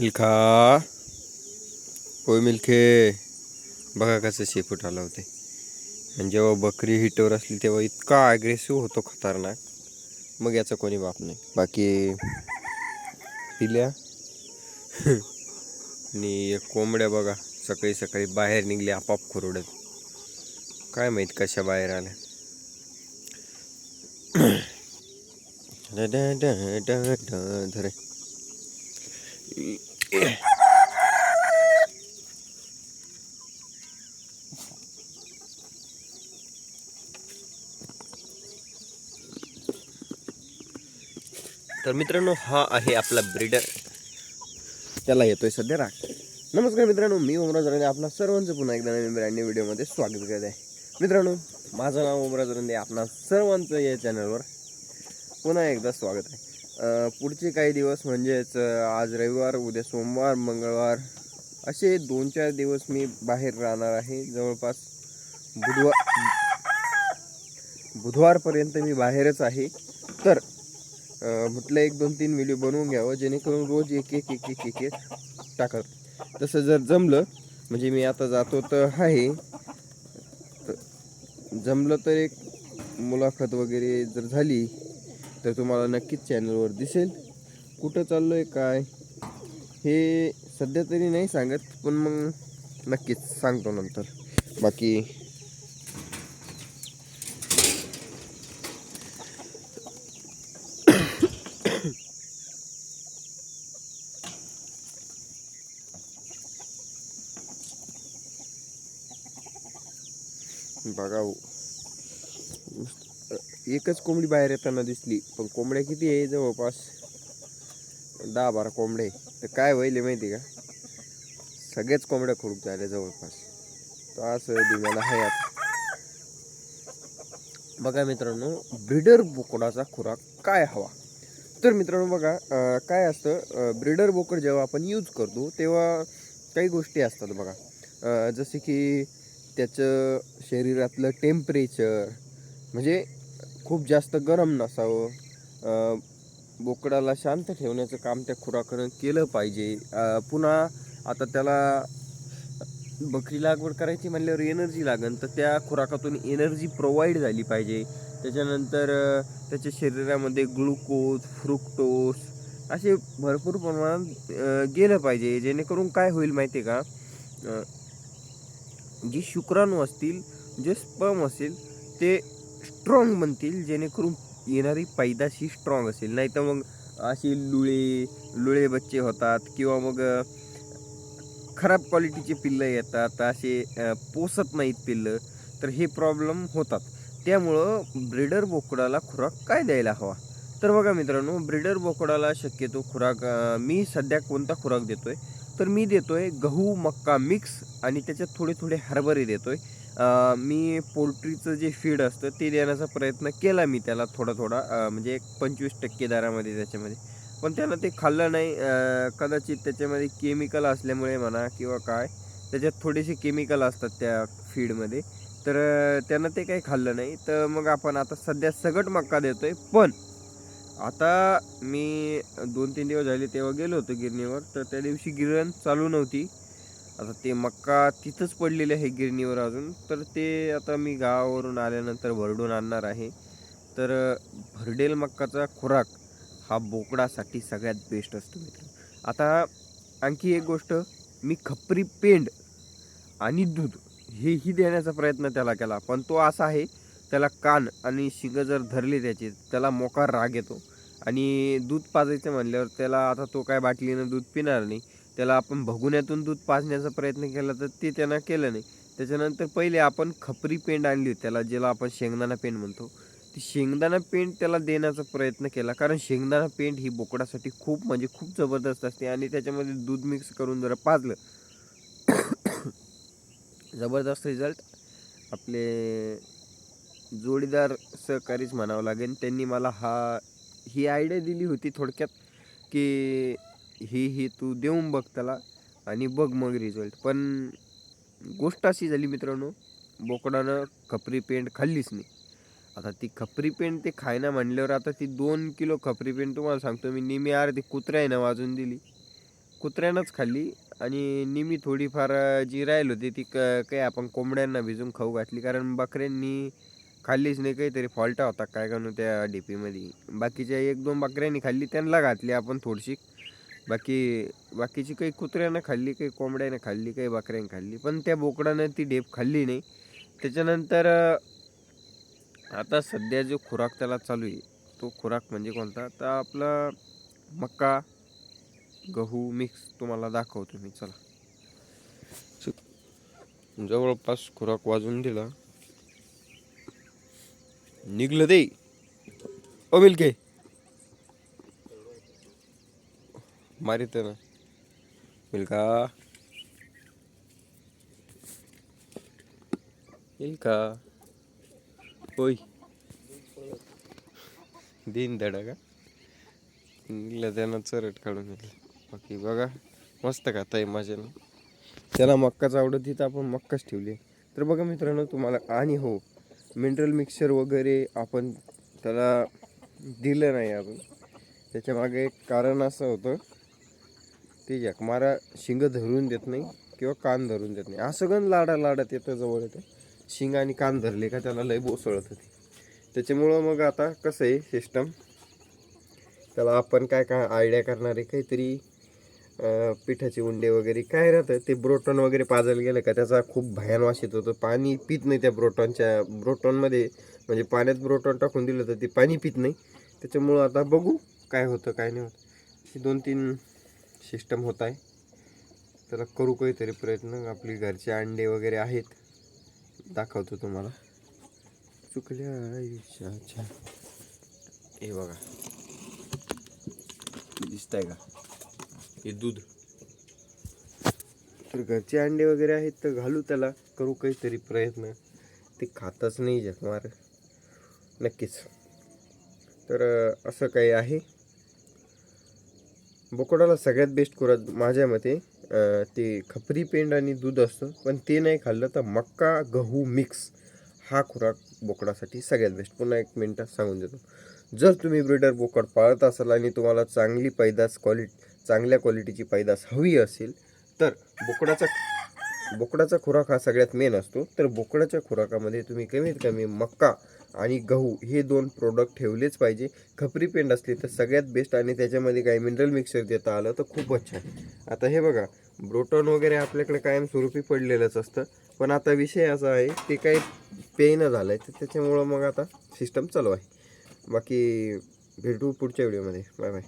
मिल्खा होय मिल्खे बघा कसं शेपूट आलं होते आणि जेव्हा बकरी हिटवर असली तेव्हा इतका ॲग्रेसिव्ह होतो खतरनाक मग याचा कोणी बाप नाही बाकी पिल्या आणि एक कोंबड्या बघा सकाळी सकाळी बाहेर निघली आपाप खुरडत काय माहीत कशा बाहेर आल्या डा डा धरे तर मित्रांनो हा आहे आपला ब्रीडर त्याला येतोय सध्या राग. नमस्कार मित्रांनो मी ओमराज रंदे. आपणा सर्वांचं पुन्हा एकदा नवीन ब्रँड व्हिडिओमध्ये स्वागत करत आहे. मित्रांनो माझं नाव ओमराज रंदे. आपणा सर्वांचं या चॅनलवर पुन्हा एकदा स्वागत आहे. पुढचे काही दिवस म्हणजेच आज रविवार उद्या सोमवार मंगळवार असे दोन चार दिवस मी बाहेर राहणार आहे. जवळपास बुधवार बुधवारपर्यंत मी बाहेरच आहे. तर म्हटलं एक दोन तीन व्हिडिओ बनवून घ्यावं जेणेकरून रोज एक एक एक एक एक एक टाकत. तसं जर जमलं म्हणजे मी आता जातो तर आहे. तर जमलं तर एक मुलाखत वगैरे जर झाली तर तुम्हाला नक्कीच चॅनलवर दिसेल. कुठं चाललो आहे काय? हे सध्या तरी नाही सांगत पण मग नक्कीच सांगतो नंतर. बाकी बघा हो. एकच कोंबडी बाहेर येताना दिसली पण कोंबड्या किती आहे जवळपास? दहा बारा कोंबडे तर काय व्हायले माहिती का? सगळ्याच कोंबड्या खुडूक झाल्या जवळपास. तर असं दिव्याला आहे आता. बघा मित्रांनो ब्रिडर बोकडाचा खुराक काय हवा? तर मित्रांनो बघा काय असतं? ब्रिडर बोकड जेव्हा आपण यूज करतो तेव्हा काही गोष्टी असतात बघा. जसे की त्याचं शरीरातलं टेम्परेचर म्हणजे खूप जास्त गरम नसावं. बोकडाला शांत ठेवण्याचं काम त्या खुराकानं केलं पाहिजे. पुन्हा आता त्याला बकरी लागवड करायची म्हणल्यावर एनर्जी लागन तर त्या खुराकातून एनर्जी प्रोव्हाइड झाली पाहिजे. त्याच्यानंतर त्याच्या शरीरामध्ये ग्लुकोज फ्रुक्टोज असे भरपूर प्रमाणात गेलं पाहिजे. जेणेकरून काय होईल माहिती आहे का? जी जे शुक्राणू असतील जे स्पर्म असेल ते स्ट्रॉंग म्हणतील जेणेकरून येणारी पैदास ही स्ट्रॉंग असेल. नाही तर मग अशी लुळे लुळे बच्चे होतात किंवा मग खराब क्वालिटीचे पिल्लं येतात असे पोसत नाहीत पिल्लं तर हे प्रॉब्लेम होतात. त्यामुळं ब्रिडर बोकडाला खुराक काय द्यायला हवा? तर बघा मित्रांनो ब्रिडर बोकडाला शक्यतो खुराक मी सध्या कोणता खुराक देतो आहे तर मी देतो आहे गहू मक्का मिक्स आणि त्याच्यात थोडे थोडे हरभरे देतो आहे मी पोल्ट्रीचं जे फीड असतं ते देण्याचा प्रयत्न केला मी त्याला थोडा थोडा म्हणजे एक पंचवीस टक्के दरामध्ये त्याच्यामध्ये. पण त्यानं ते खाल्लं नाही. कदाचित त्याच्यामध्ये केमिकल असल्यामुळे म्हणा किंवा काय त्याच्यात थोडेसे केमिकल असतात त्या फीडमध्ये तर त्यानं ते काही खाल्लं नाही. तर मग आपण आता सध्या सगट मक्का देतो आहे पण आता मी दोन तीन दिवस झाले तेव्हा गेलो होतो गिरणीवर. तर त्या दिवशी गिरण चालू नव्हती. आता ते मक्का तिथंच पडलेले आहे गिरणीवर अजून. तर ते आता मी गावावरून आल्यानंतर भरडून आणणार आहे. तर भरडेल मक्काचा खुराक हा बोकडासाठी सगळ्यात बेस्ट असतो मित्र. आता आणखी एक गोष्ट मी खपरी पेंड आणि दूध हेही देण्याचा प्रयत्न त्याला केला. पण तो असा आहे त्याला कान आणि शिंग जर धरले त्याचे त्याला मोकार राग येतो. आणि दूध पाजायचं म्हणल्यावर त्याला आता तो काय बाटलीनं दूध पिणार नाही. त्याला आपण भगुण्यातून दूध पाजण्याचा प्रयत्न केला तर ते त्यांना केलं नाही. त्याच्यानंतर पहिले आपण खपरी पेंड आणली होती त्याला ज्याला आपण शेंगदाणा पेंड म्हणतो. ती शेंगदाणा पेंड त्याला देण्याचा प्रयत्न केला कारण शेंगदाणा पेंड ही बोकडासाठी खूप म्हणजे खूप जबरदस्त असते आणि त्याच्यामध्ये दूध मिक्स करून जरा पाजलं. जबरदस्त रिझल्ट आपले जोडीदार सहकारीच म्हणावं लागेल. त्यांनी मला हा ही आयडिया दिली होती थोडक्यात की ही हे तू देऊन बघ त्याला आणि बघ मग रिझल्ट पण गोष्ट अशी झाली मित्रांनो बोकडानं खपरी पेंट खाल्लीच नाही आता ती खपरी पेंट ते खायना म्हणल्यावर आता ती दोन किलो खपरी पेंट तुम्हाला सांगतो मी. निमी अर्धी ती कुत्र्यानं वाजून दिली. कुत्र्यानंच खाल्ली आणि निमी थोडीफार जी राहिली होती ती क काही आपण कोंबड्यांना भिजून खाऊ घातली. कारण बकऱ्यांनी खाल्लीच नाही काहीतरी फॉल्टा होता. काय कानू त्या डीपीमध्ये बाकीच्या एक दोन बकऱ्यांनी खाल्ली त्यांना घातली आपण थोडीशी. बाकी बाकीची काही कुत्र्यानं खाल्ली काही कोंबड्यानं खाल्ली काही बकऱ्यानं खाल्ली पण त्या बोकडानं ती डेप खाल्ली नाही. त्याच्यानंतर आता सध्या जो खुराक त्याला चालू आहे तो खुराक म्हणजे कोणता? तर आपला मका गहू मिक्स तुम्हाला दाखवतो मी चला. जवळपास खुराक वाजून दिला. निघलं ते. अमिल के मारित ना. येल का होय. दिन धडा का? निघलं त्यानं चरट काढून घेतलं बाकी बघा मस्त का आहे माझ्यानं त्याला मक्काच आवडत तिथं आपण मक्काच ठेवली. तर बघा मित्रांनो तुम्हाला आणि हो मिनरल मिक्सर वगैरे आपण त्याला दिलं नाही अजून त्याच्यामागे एक कारण असं होतं ते यकमारा शिंग धरून देत नाही किंवा कान धरून देत नाही. असं गण लाडा लाडात येतं जवळ येतं. शिंग आणि कान धरले का त्याला लय बोसळत होती. त्याच्यामुळं मग आता कसं आहे सिस्टम त्याला आपण काय काय आयडिया करणारे काहीतरी पिठाचे उंडे वगैरे काय राहतं? ते ब्रोटॉन वगैरे पाजायला गेलं का त्याचा खूप भयान वास येत होतं. पाणी पित नाही त्या ब्रोटॉनच्या ब्रोटॉनमध्ये म्हणजे पाण्यात ब्रोटॉन टाकून दिलं तर ते पाणी पित नाही. त्याच्यामुळं आता बघू काय होतं काय नाही होतं. दोन तीन सिस्टम होत आहे. त्याला करू काहीतरी प्रयत्न. आपली घरचे अंडे वगैरे आहेत. दाखवतो तुम्हाला. चुकल्या आयुष्याच्या. हे बघा. दिसत आहे का? हे दूध. तर घरचे अंडे वगैरे आहेत तर घालू त्याला. करू काहीतरी प्रयत्न. ते खातच नाही जगमार नक्कीच. तर असं काही आहे. बोकडाला सगळ्यात बेस्ट खुराक माझ्या मते ते खपरी पेंड आणि दूध असतं पण ते नाही खाल्लं तर मक्का गहू मिक्स हा खुराक बोकडासाठी सगळ्यात बेस्ट पुन्हा एक मिनटात सांगून देतो. जर तुम्ही ब्रिडर बोकड पाळत असाल आणि तुम्हाला चांगली पैदास क्वालिटी चांगल्या क्वालिटीची पैदास हवी असेल तर बोकडाचा बोकडाचा खुराक हा सगळ्यात मेन असतो. तर बोकडाच्या खुराकामध्ये तुम्ही कमीत कमी मक्का आणि गहू हे दोन प्रोडक्ट ठेवलेच पाहिजे. खपरी पेंड असली तर सगळ्यात बेस्ट आणि त्याच्यामध्ये काही मिनरल मिक्सर देता आलं तर खूपच छान. आता हे बघा ब्रोटॉन वगैरे आपल्याकडे कायम स्वरूपी पडलेलंच असतं. पण आता विषय असा आहे ते काही पेन झालं आहे तर त्याच्यामुळं मग आता सिस्टम चालू आहे. बाकी भेटू पुढच्या व्हिडिओमध्ये बाय बाय